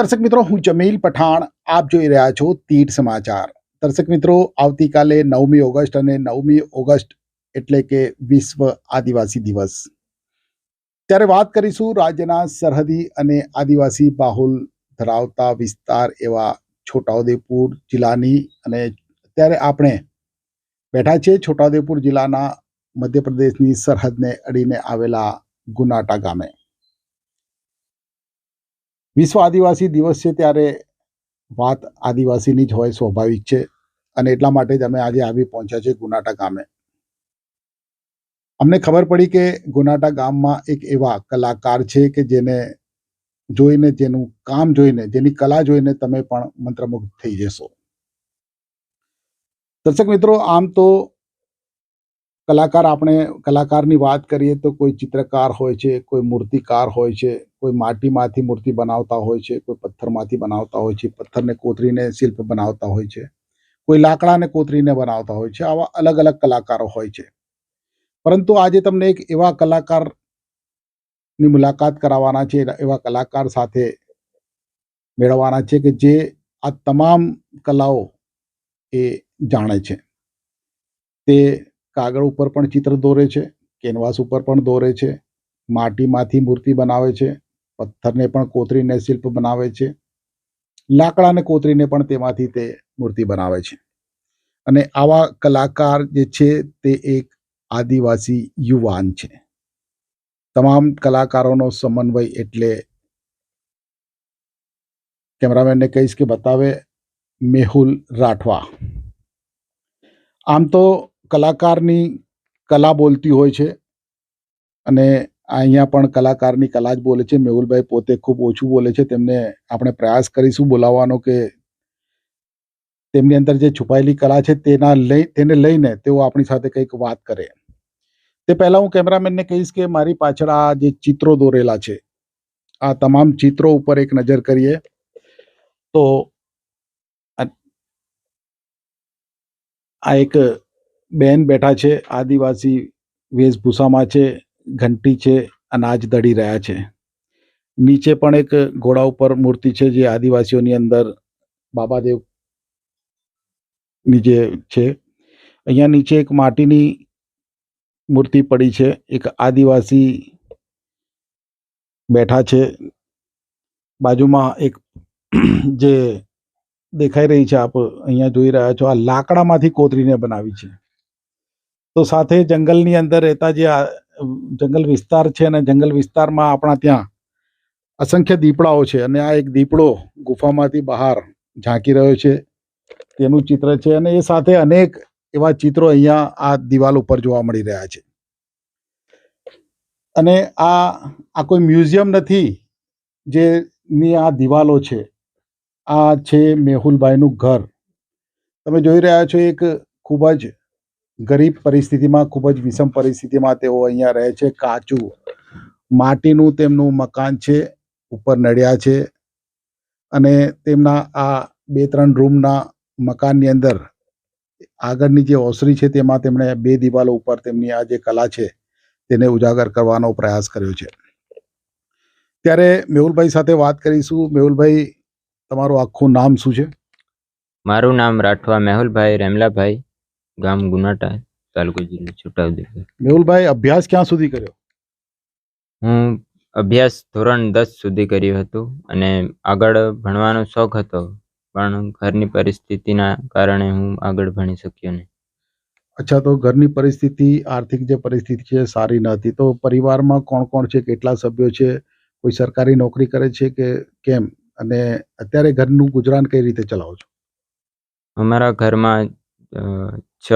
દર્શક મિત્રો, હું જમીલ પઠાણ, આપ જોઈ રહ્યા છો તીર સમાચાર. દર્શક મિત્રો, આવતીકાલે નવમી ઓગસ્ટ અને નવમી ઓગસ્ટ એટલે કે વિશ્વ આદિવાસી દિવસ. ત્યારે વાત કરીશું રાજ્યના સરહદી અને આદિવાસી બાહુલ ધરાવતા વિસ્તાર એવા છોટાઉદેપુર જિલ્લાની અને અત્યારે આપણે બેઠા છીએ છોટાઉદેપુર જિલ્લાના મધ્યપ્રદેશની સરહદને અડીને આવેલા ગુનાટા ગામે. વિશ્વ આદિવાસી દિવસ છે ત્યારે વાત આદિવાસીની જ હોય સ્વાભાવિક છે અને એટલા માટે જ અમે આજે આવી પહોંચ્યા છે ગુનાટા ગામે. અમને ખબર પડી કે ગુનાટા ગામમાં એક એવા કલાકાર છે કે જેને જોઈને, જેનું કામ જોઈને, જેની કલા જોઈને તમે પણ મંત્રમુગ્ધ થઈ જશો. દર્શક મિત્રો, આમ તો કલાકાર આપણે, કલાકારની વાત કરીએ તો કોઈ ચિત્રકાર હોય છે, કોઈ મૂર્તિકાર હોય છે કોઈ માટીમાંથી મૂર્તિ બનાવતા હોય છે, કોઈ પથ્થરમાંથી બનાવતા હોય છે, પથ્થરને કોતરીને શિલ્પ બનાવતા હોય છે, કોઈ લાકડાને કોતરીને બનાવતા હોય છે, આવા અલગ અલગ કલાકારો હોય છે. પરંતુ આજે તમને એક એવા કલાકારની મુલાકાત કરાવવાના છે, એવા કલાકાર સાથે મેળવવાના છે કે જે આ તમામ કલાઓ એ જાણે છે. તે કાગળ ઉપર પણ ચિત્ર દોરે છે, કેનવાસ ઉપર પણ દોરે છે, માટીમાંથી મૂર્તિ બનાવે છે પથ્થરને પણ કોતરીને શિલ્પ બનાવે છે. લાકડાને કોતરીને પણ તેમાંથી તે મૂર્તિ બનાવે છે. અને આવા કલાકાર જે છે તે એક આદિવાસી યુવાન છે. તમામ કલાકારોનો સમન્વય એટલે કેમેરામેનને કહીશ કે બતાવે મેહુલ રાઠવા. આમ તો કલાકારની કલા બોલતી હોય છે અને અહીંયા પણ કલાકારની કલા જ બોલે છે. મેહુલભાઈ પોતે ખૂબ ઓછું બોલે છે. તેમને આપણે પ્રયાસ કરીશું બોલાવવાનો કે તેમની અંદર જે છુપાયેલી કલા છે તેના લઈ, તેને લઈને તેઓ આપણી સાથે કંઈક વાત કરે. તે પહેલાં હું કેમેરામેનને કહીશ કે મારી પાછળ આ જે ચિત્રો દોરેલા છે, આ તમામ ચિત્રો ઉપર એક નજર કરીએ. તો આ એક બેન બેઠા છે, આદિવાસી વેશભૂષામાં છે. ઘંટી છે, અનાજ દળી રહ્યા છે. નીચે પણ એક ઘોડા ઉપર મૂર્તિ છે જે આદિવાસીઓની અંદર બાબાદેવની જે છે. અહીંયા નીચે એક માટીની મૂર્તિ પડી છે. એક આદિવાસી બેઠા છે. બાજુમાં એક જે દેખાઈ રહી છે, આપ અહીંયા જોઈ રહ્યા છો, આ લાકડામાંથી કોતરીને બનાવી છે. તો સાથે જંગલની અંદર રહેતા જે જંગલ વિસ્તાર છે અને જંગલ વિસ્તારમાં આપણા ત્યાં અસંખ્ય દીપડાઓ છે અને આ એક દીપડો ગુફામાંથી બહાર ઝાંકી રહ્યો છે. તેનું ચિત્ર છે અને એ સાથે અનેક એવા ચિત્રો અહીંયા આ દિવાલ ઉપર જોવા મળી રહ્યા છે. અને આ આ કોઈ મ્યુઝિયમ નથી જે ની આ દિવાલો છે. આ છે મેહુલભાઈનું ઘર. તમે જોઈ રહ્યા છો એક ખૂબ જ ગરીબ પરિસ્થિતિમાં, ખૂબ જ વિષમ પરિસ્થિતિમાં તેઓ અહીંયા રહે છે. કાચું માટીનું તેમનું મકાન છે, ઉપર નડિયા છે અને તેમના આ બે ત્રણ રૂમના મકાનની અંદર આગળની જે ઓસરી છે તેમાં તેમણે બે દિવાલો ઉપર તેમની આ જે કલા છે તેને ઉજાગર કરવાનો પ્રયાસ કર્યો છે. ત્યારે મેહુલભાઈ સાથે વાત કરીશું. મેહુલભાઈ, તમારું આખું નામ શું છે? મારું નામ રાઠવા મેહુલભાઈ રેમલાભાઈ. ગામ ગુનાટા તાલુકો જિલ્લો છોટાઉદેપુર. મેહુલભાઈ અભ્યાસ ક્યાં સુધી કર્યો? હું અભ્યાસ ધોરણ દસ સુધી કર્યું હતું અને આગળ ભણવાનો શોખ હતો પણ ઘરની પરિસ્થિતિના કારણે હું આગળ ભણી શક્યો નહીં. અચ્છા તો ઘરની પરિસ્થિતિ આર્થિક જે પરિસ્થિતિ છે સારી ન હતી. તો પરિવારમાં કોણ કોણ છે? કેટલા સભ્યો છે? કોઈ સરકારી નોકરી કરે છે કે કેમ? અને અત્યારે ઘરનું ગુજરાન કઈ રીતે ચલાવો છો? અમારા ઘરમાં છ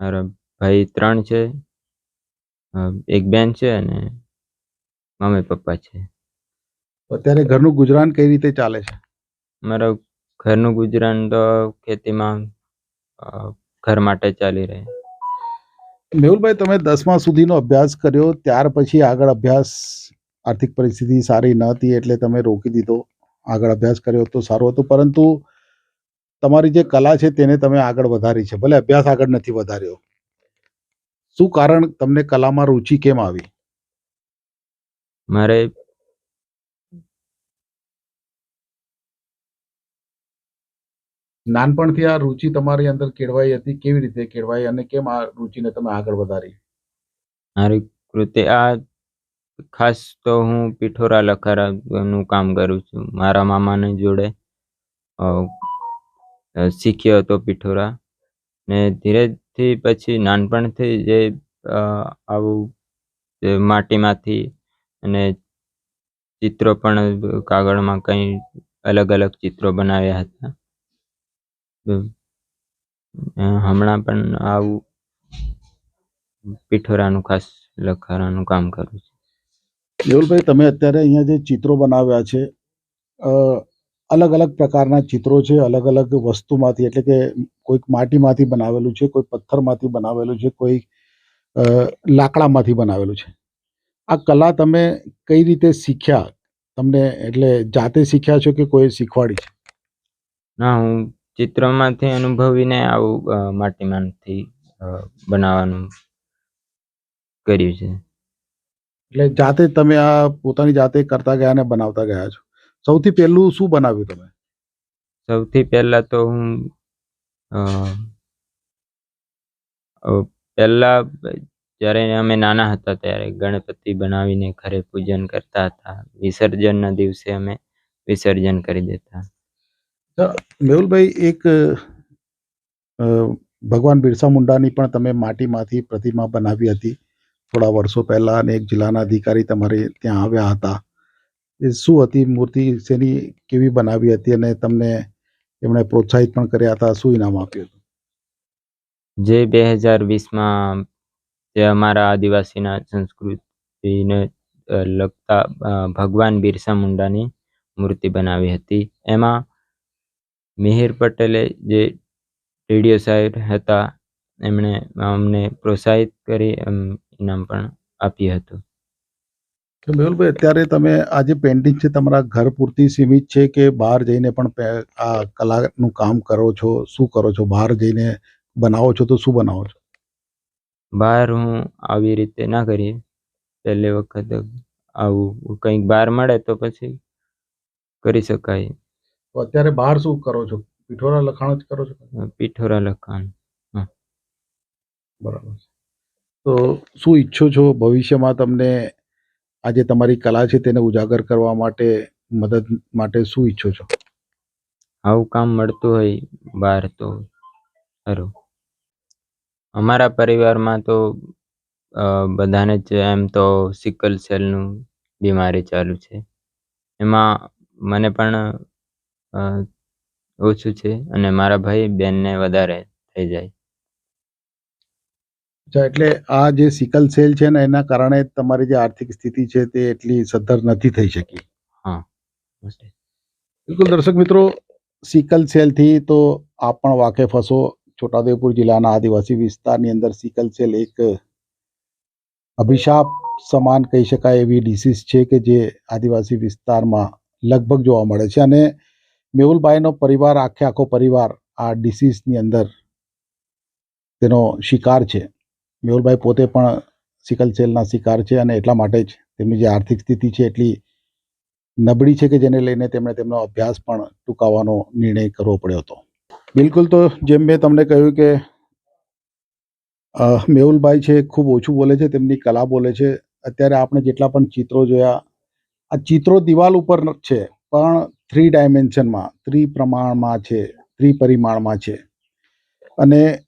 મારા ભાઈ ત્રણ છે એક બેન છે અને મમ્મી પપ્પા છે. અત્યારે ઘરનું ગુજરાન કઈ રીતે ચાલે છે? મારા ઘરનું ગુજરાન તો ખેતીમાં ઘર માટે ચાલી રહે. મેહુલભાઈ તમે દસમા સુધીનો અભ્યાસ કર્યો ત્યાર પછી આગળ અભ્યાસ આર્થિક પરિસ્થિતિ સારી ન હતી એટલે તમે રોકી દીધો આગળ અભ્યાસ કર્યો તો સારું હતું પરંતુ તમારી જે કલા છે તેને તમે આગળ વધારી છે ભલે અભ્યાસ આગળ નથી વધાર્યો. શું કારણ તમને કલામાં રુચિ કેમ આવી? મારે નાનપણથી આ રુચિ તમારી અંદર કેળવાઈ હતી કેવી રીતે કેળવાઈ અને કેમ આ રુચિને તમે આગળ વધારી? મારી કૃતિ આ ખાસ તો હું પિઠોરા લખારાનું કામ કરું છું. મારા મામાની જોડે શીખ્યો હતો પિઠોરા ને ધીરેથી પછી નાનપણથી જે આવું માટીમાંથી અને ચિત્રો પણ કાગળમાં કંઈ અલગ અલગ ચિત્રો બનાવ્યા હતા. હમણાં પણ આવું પિઠોરાનું ખાસ લખારાનું કામ કરું છું. મેહુલભાઈ તમે અત્યારે અહીંયા જે ચિત્રો બનાવ્યા છે અલગ અલગ પ્રકારના ચિત્રો છે અલગ અલગ વસ્તુમાંથી એટલે કે કોઈક માટીમાંથી બનાવેલું છે કોઈ પથ્થરમાંથી બનાવેલું છે કોઈ લાકડામાંથી બનાવેલું છે. આ કલા તમે કઈ રીતે શીખ્યા? તમને એટલે જાતે શીખ્યા છો કે કોઈ શીખવાડી છે? ના હું ચિત્રમાંથી અનુભવીને આવું માટીમાંથી બનાવવાનું કર્યું છે. એટલે જાતે તમે આ પોતાની જાતે કરતા ગયા અને બનાવતા ગયા છો? સૌથી પહેલું શું બનાવ્યું તમે? સૌથી પહેલા તો હું પહેલા જ્યારે અમે નાના હતા ત્યારે ગણપતિ બનાવીને ઘરે પૂજન કરતા હતા. વિસર્જનના દિવસે અમે વિસર્જન કરી દેતા. મેહુલભાઈ એક અ, ભગવાન બિરસા મુંડાની પણ તમે માટીમાંથી પ્રતિમા બનાવી હતી થોડા વર્ષો પહેલા અને એક જિલ્લાના અધિકારી તમારે ત્યાં આવ્યા હતા. શું હતી મૂર્તિ શેની કેવી બનાવી હતી અને તમને એમણે પ્રોત્સાહિત પણ કર્યા હતા? શું ઇનામ આપ્યું હતું? જે બે હજાર વીસમાં જે અમારા આદિવાસીના સંસ્કૃતિને લગતા ભગવાન બિરસા મુંડાની મૂર્તિ બનાવી હતી. એમાં મિહિર પટેલે જે રેડિયો સાહેબ હતા, એમણે અમને પ્રોત્સાહિત કરી ઇનામ પણ આપ્યું હતું. તો મેહુલભાઈ અત્યારે તમે આ જે પેઇન્ટિંગ છે તમારા ઘર પૂરતી સીમિત છે કે બહાર જઈને પણ આ કલાનું કામ કરો છો? શું કરો છો? બહાર જઈને બનાવો છો તો શું બનાવો છો? બહાર હું આવી રીતે ના કરી પહેલી વખત આવું કંઈક બહાર મળે તો પછી કરી શકાય. તો અત્યારે બહાર શું કરો છો? પીઠોરા લખાણ જ કરો છો? પીઠોરા લખાણ બરાબર તો શું ઈચ્છો છો ભવિષ્યમાં તમને આ જે તમારી કલા છે તેને ઉજાગર કરવા માટે મદદ માટે શું ઈચ્છો છો? આવું કામ મળતું હોય બહાર તો સારું અમારા પરિવારમાં તો બધાને જ એમ તો સિકલ સેલનું બીમારી ચાલુ છે. એમાં મને પણ ઓછું છે અને મારા ભાઈ બેનને વધારે થઈ જાય. અચ્છા એટલે આ જે સિકલ સેલ છે ને એના કારણે તમારી જે આર્થિક સ્થિતિ છે તે એટલી સદ્ધર નથી થઈ શકી. હા. બિલકુલ દર્શક મિત્રો સિકલ સેલથી તો આપ પણ વાકેફ હશો. છોટાઉદેપુર જિલ્લાના આદિવાસી વિસ્તારની અંદર સિકલ સેલ એક અભિશાપ સમાન કહી શકાય એવી ડિસીઝ છે કે જે આદિવાસી વિસ્તારમાં લગભગ જોવા મળે છે. અને મેહુલભાઈનો પરિવાર આખે આખો પરિવાર આ ડિસીઝની અંદર તેનો શિકાર છે. મેહુલભાઈ પોતે પણ સિકલ સેલના શિકાર છે અને એટલા માટે જ તેમની જે આર્થિક સ્થિતિ છે એટલી નબળી છે કે જેને લઈને તેમણે તેમનો અભ્યાસ પણ ટૂંકાવવાનો નિર્ણય કરવો પડ્યો હતો. બિલકુલ તો જેમ મેં તમને કહ્યું કે મેહુલભાઈ છે ખૂબ ઓછું બોલે છે, તેમની કલા બોલે છે. અત્યારે આપણે જેટલા પણ ચિત્રો જોયા, આ ચિત્રો દિવાલ ઉપર છે, પણ થ્રી ડાયમેન્શનમાં ત્રિપ્રમાણમાં છે ત્રિપરિમાણમાં છે. અને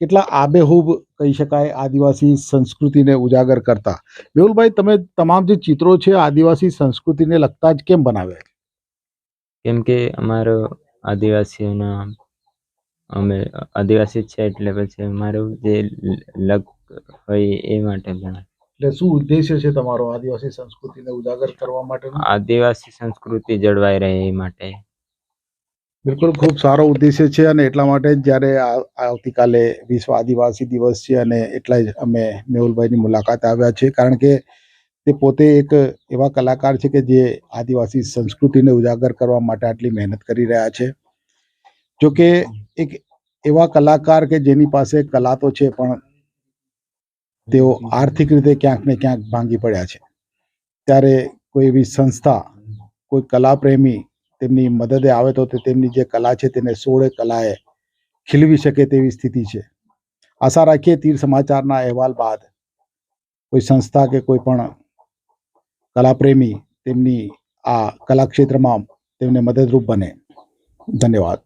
કેટલા આબેહૂબ કહી શકાય આદિવાસી સંસ્કૃતિને ઉજાગર કરતા? મેહુલભાઈ તમે તમામ જે ચિત્રો છે આદિવાસી સંસ્કૃતિને લગતા જ કેમ બનાવ્યા છે? કેમ કે અમારો આદિવાસીઓના અમે આદિવાસી છે એટલે પછી અમારું જે લગ હોય એ માટે બનાવ્યું. એટલે શું ઉદ્દેશ્ય છે તમારો આદિવાસી સંસ્કૃતિને ઉજાગર કરવા માટે આદિવાસી સંસ્કૃતિ જળવાઈ રહે એ માટે. બિલકુલ, ખૂબ સારો ઉદ્દેશ્ય છે અને એટલા માટે જ જ્યારે આવતીકાલે વિશ્વ આદિવાસી દિવસ છે અને એટલા જ અમે મેહુલભાઈની મુલાકાત આવ્યા છે કારણ કે તે પોતે એક એવા કલાકાર છે કે જે આદિવાસી સંસ્કૃતિને ઉજાગર કરવા માટે આટલી મહેનત કરી રહ્યા છે. જો કે એક એવા કલાકાર કે જેની પાસે કલા તો છે, પણ તેઓ આર્થિક રીતે ક્યાંક ને ક્યાંક ભાંગી પડ્યા છે. ત્યારે કોઈ એવી સંસ્થા, કોઈ કલાપ્રેમી તેમની મદદે આવે તો તેમની જે કલા છે તેને સોળે કલાએ ખીલવી શકે તેવી સ્થિતિ છે. આશા રાખીએ તીર સમાચારના અહેવાલ બાદ કોઈ સંસ્થા કે કોઈ પણ કલાપ્રેમી તેમની આ કલા ક્ષેત્રમાં તેમને મદદરૂપ બને. ધન્યવાદ.